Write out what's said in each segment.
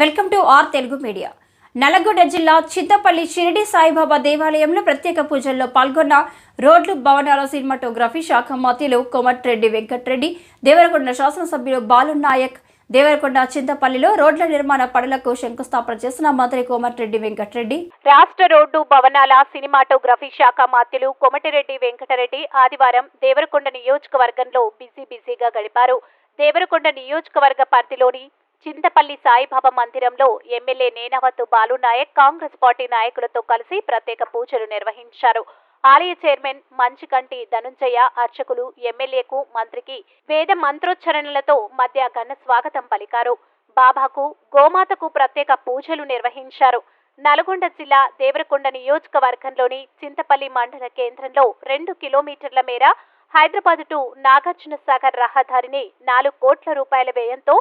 Welcome to R Telugu media. Nalgonda జిల్లా చింతపల్లి షిరిడి సాయిబాబా దేవాలయంలో ప్రత్యేక పూజల్లో పాల్గొన్న రోడ్లు భవనాల సినిమాటోగ్రఫీ శాఖ మంత్రులు కోమటిరెడ్డి వెంకటరెడ్డి దేవరకొండ శాసనసభ్యులు బాలు నాయక్ దేవరకొండ చింతపల్లిలో రోడ్ల నిర్మాణ పనులకు శంకుస్థాపన చేసిన మంత్రి కోమటిరెడ్డి వెంకటరెడ్డి. రాష్ట్ర రోడ్డు భవనాల సినిమాటోగ్రఫీ శాఖ మాత్యులు కోమటిరెడ్డి వెంకటరెడ్డి ఆదివారం దేవరకొండ నియోజకవర్గంలో బిజీ బిజీగా గడిపారు. దేవరకొండ నియోజకవర్గ పరిధిలోని చింతపల్లి సాయిబాబా మందిరంలో ఎమ్మెల్యే నేనవతు బాలునాయక్ కాంగ్రెస్ పార్టీ నాయకులతో కలిసి ప్రత్యేక పూజలు నిర్వహించారు. ఆలయ చైర్మన్ మంచికంటి ధనుంజయ అర్చకులు ఎమ్మెల్యేకు మంత్రికి వేద మంత్రోచ్చరణలతో మధ్య ఘన స్వాగతం పలికారు. బాబాకు గోమాతకు ప్రత్యేక పూజలు నిర్వహించారు. నల్గొండ జిల్లా దేవరకొండ నియోజకవర్గంలోని చింతపల్లి మండల కేంద్రంలో రెండు కిలోమీటర్ల మేర హైదరాబాద్ టు నాగార్జున సాగర్ రహదారిని నాలుగు కోట్ల రూపాయల వ్యయంతో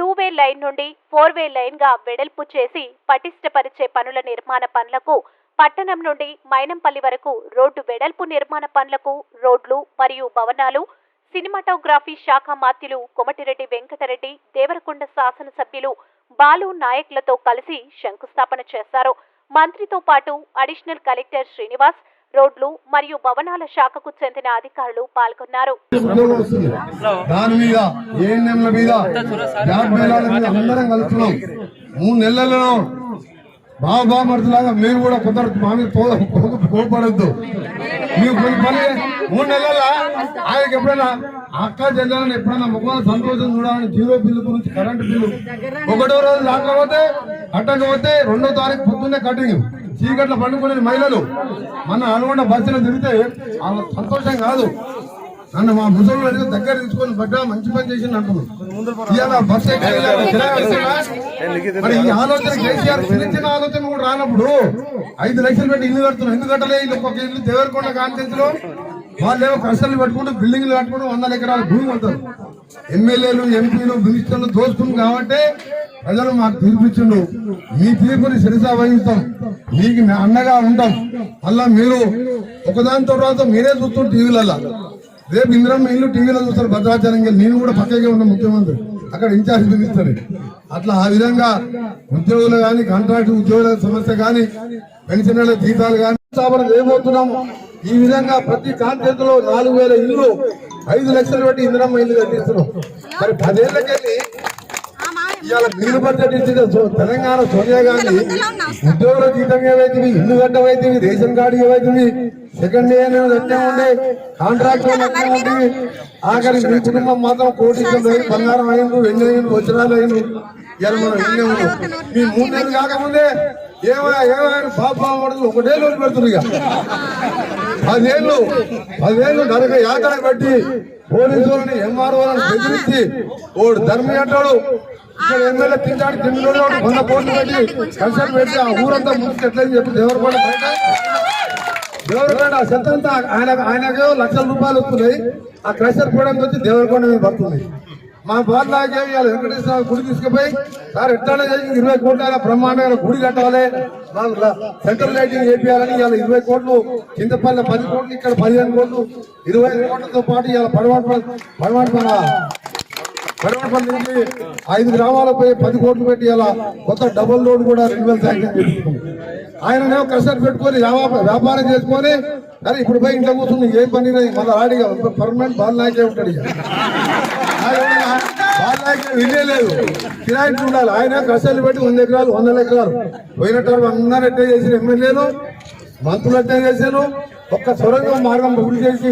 టూ వే లైన్ నుండి ఫోర్ వే లైన్గా వెడల్పు చేసి పటిష్టపరిచే పనుల నిర్మాణ పనులకు పట్టణం నుండి మైనంపల్లి వరకు రోడ్డు వెడల్పు నిర్మాణ పనులకు రోడ్లు మరియు భవనాలు సినిమాటోగ్రఫీ శాఖ మాత్యులు కొమటిరెడ్డి వెంకటరెడ్డి దేవరకొండ శాసనసభ్యులు బాలు నాయక్లతో కలిసి శంకుస్థాపన చేశారు. మంత్రితో పాటు అడిషనల్ కలెక్టర్ శ్రీనివాస్ రోడ్లు మరియు భవనాల శాఖకు చెందిన అధికారులు పాల్గొన్నారు. దాని మీద ఏఎన్ఎంల మీద మీద అందరం కలుస్తున్నాం. మూడు నెలలలో బాబా మరుతులాగా మీరు కూడా కొందరు మా మీద పోపడద్దు మీరు కొన్ని పని మూడు నెలల ఆయనకి ఎప్పుడైనా అక్క చెల్లెలను ఎప్పుడైనా ముఖం సంతోషం చూడాలని జీరో బిల్లు గురించి కరెంట్ బిల్లు ఒకటో రోజు రాకపోతే కట్టకపోతే రెండో తారీఖు పొద్దున్నే కటింగ్ చీకట్ల పండుకునే మహిళలు. మన అనుకున్న బస్సులో తిరిగితే సంతోషం కాదు. నన్ను మా ముసలు అడిగి దగ్గర తీసుకొని పడ్డా మంచి పని చేసింది అంటున్నాను ఇవాళ మరి ఈ ఆలోచన కేసీఆర్ చిన్న ఆలోచన కూడా రానప్పుడు ఐదు లక్షలు పెట్టి ఇల్లు కడుతున్నాం ఎందుకు కట్టలే? ఇల్లు ఒక ఇల్లు దేవరకొండ కాన్ఫరెన్స్లో వాళ్ళు ఏమో కష్టాలు పెట్టుకుంటూ బిల్డింగ్లు కట్టుకుంటూ వందల ఎకరాల భూమి ఉంటారు ఎమ్మెల్యేలు ఎంపీలు మినిస్టర్లు దోచుకుంది కాబట్టి ప్రజలు మాకు తీర్పిచ్చిండు. మీ తీర్పుని శిరసా వహిస్తాం. మీకు అండగా ఉంటాం. అలా మీరు ఒకదాని తర్వాత మీరే చూస్తున్నారు టీవీలలో రేపు ఇందిరమ్మ ఇల్లు టీవీలో చూస్తారు భద్రాచలం నేను కూడా పక్కగా ఉన్న ముఖ్యమంత్రి. అక్కడ ఇన్ఛార్జ్ మినిస్టర్. అట్లా ఆ విధంగా ఉద్యోగులు కానీ కాంట్రాక్ట్ ఉద్యోగుల సమస్య కానీ పెన్షన్ల జీతాలు కానీ స్థాపన చేయబోతున్నాము. ఈ విధంగా ప్రతి కాంట్రాక్టులో నాలుగు వేల ఇల్లు ఐదు లక్షలు పెట్టి ఇందిరమ్మ ఇల్లు కట్టిస్తున్నాం మరి పదేళ్ళకెళ్ళి ఇవాళ మీరు బడ్జెట్ ఇచ్చిన తెలంగాణ సోనియా గాంధీ ఉద్యోగుల జీతం ఏవైతుంది ఇల్లు కట్టవైతుంది రేషన్ కార్డు ఏమైతుంది సెకండ్ ఇయర్ అట్టే ఉండే కాంట్రాక్ట్ అట్నే ఉండి ఆఖరి మీ కుటుంబం మాత్రం కోటి బంగారం అయింది వెండి అయింది వజ్రాలు అయింది ఇవాళ మనం ఎన్నే ఉన్నాం మీ మూడు నెలలు కాకముందే ఏమైనా ఏమైనా బాబా పడుతుంది ఒకటే రోజు పెడుతుంది ఇక. పదేళ్ళు పదేళ్ళు నరక యాత్ర పెట్టి పోలీసులని ఎంఆర్ఓలను బెదిరించి ఓడు ధర్మ అంటాడు ఇక్కడ ఎమ్మెల్యే తింటాడు తిండి వంద కోట్లు పెట్టి కన్సల్ట్ పెట్టి ఆ ఊరంతా ముందుకు ఎట్లని చెప్పి దేవరపడ బయట? దేవరకొండ ఆ ఆయన ఆయనకు లక్షల రూపాయలు వస్తున్నాయి. ఆ క్రషర్ కూడా వచ్చి దేవరకొండ మీద పడుతుంది. మా బాధలాగే ఇవాళ వెంకటేశ్వర గుడి తీసుకుపోయి సార్ ఎట్లా చేసి ఇరవై కోట్ల ఆయన బ్రహ్మాండమైన గుడి కట్టాలి. సెంట్రల్ లైటింగ్ వేపియాలని ఇవాళ ఇరవై కోట్లు చింతపల్లి పది కోట్లు ఇక్కడ పదిహేను కోట్లు ఇరవై ఐదు కోట్లతో పాటు ఇవాళ పడవాటి పడవాటి మన పడవపల్లి నుంచి ఐదు గ్రామాలపై పది కోట్లు పెట్టి ఇలా కొత్త డబుల్ రోడ్ కూడా రెండు వేల శాంక్షన్ చేసుకున్నాం ఆయననేమో కష్టాలు పెట్టుకొని వ్యాపారం చేసుకొని అరే ఇప్పుడు పోయి ఇంట్లో కూర్చుని ఏం పని లేదు మళ్ళీ ఆడిగా పర్మనెంట్ బాల్ నాయకే ఉంటాడు బాలనాయకే ఆయన లేదు. నాయకే ఉండాలి. ఆయన కష్టాలు పెట్టి వంద ఎకరాలు వందల ఎకరాలు. పోయినట్టు అందరూ ఎట్టే చేసిన ఎమ్మెల్యేలు. మంత్రులు ఎట్టే చేశాను ఒక్క సొరంగం మార్గం పూర్తి చేసి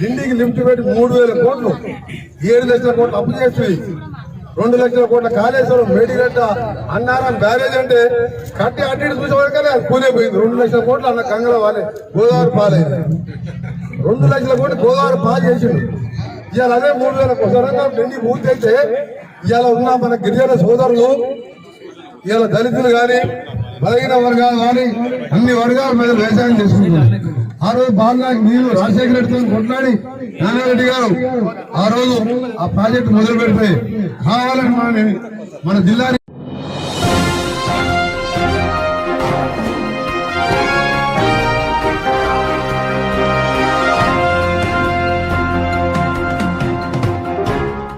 ఢిల్లీకి లిఫ్ట్ పెట్టి మూడు వేల కోట్లు ఏడు లక్షల కోట్లు అప్పు చేసి రెండు లక్షల కోట్ల కాళేశ్వరం మేడిగడ్డ అన్నారం బ్యారేజ్ అంటే కట్టి అటు ఇటు చూసే వరకనే అది కూలిపోయింది రెండు లక్షల కోట్లు అన్న కంగళ వాళ్ళే. గోదావరి పాలైంది. రెండు లక్షల కోట్లు గోదావరి పాలు చేసిండు. ఇవాళ అదే మూడు వేల సొరంగం ఢిల్లీ పూర్తి అయితే ఇవాళ ఉన్న మన గిరిజన సోదరులు ఇవాళ దళితులు కానీ బలహీన వర్గాలు కానీ అన్ని వర్గాల మీద వ్యవసాయం చేసుకుంటున్నారు. ఆ రోజు బాలనాయక్ నీళ్ళు రాజశేఖర రెడ్డితో కొట్లాడి నానారెడ్డి గారు ఆ రోజు ఆ ప్రాజెక్టు మొదలు పెడితే కావాలని మన మన జిల్లా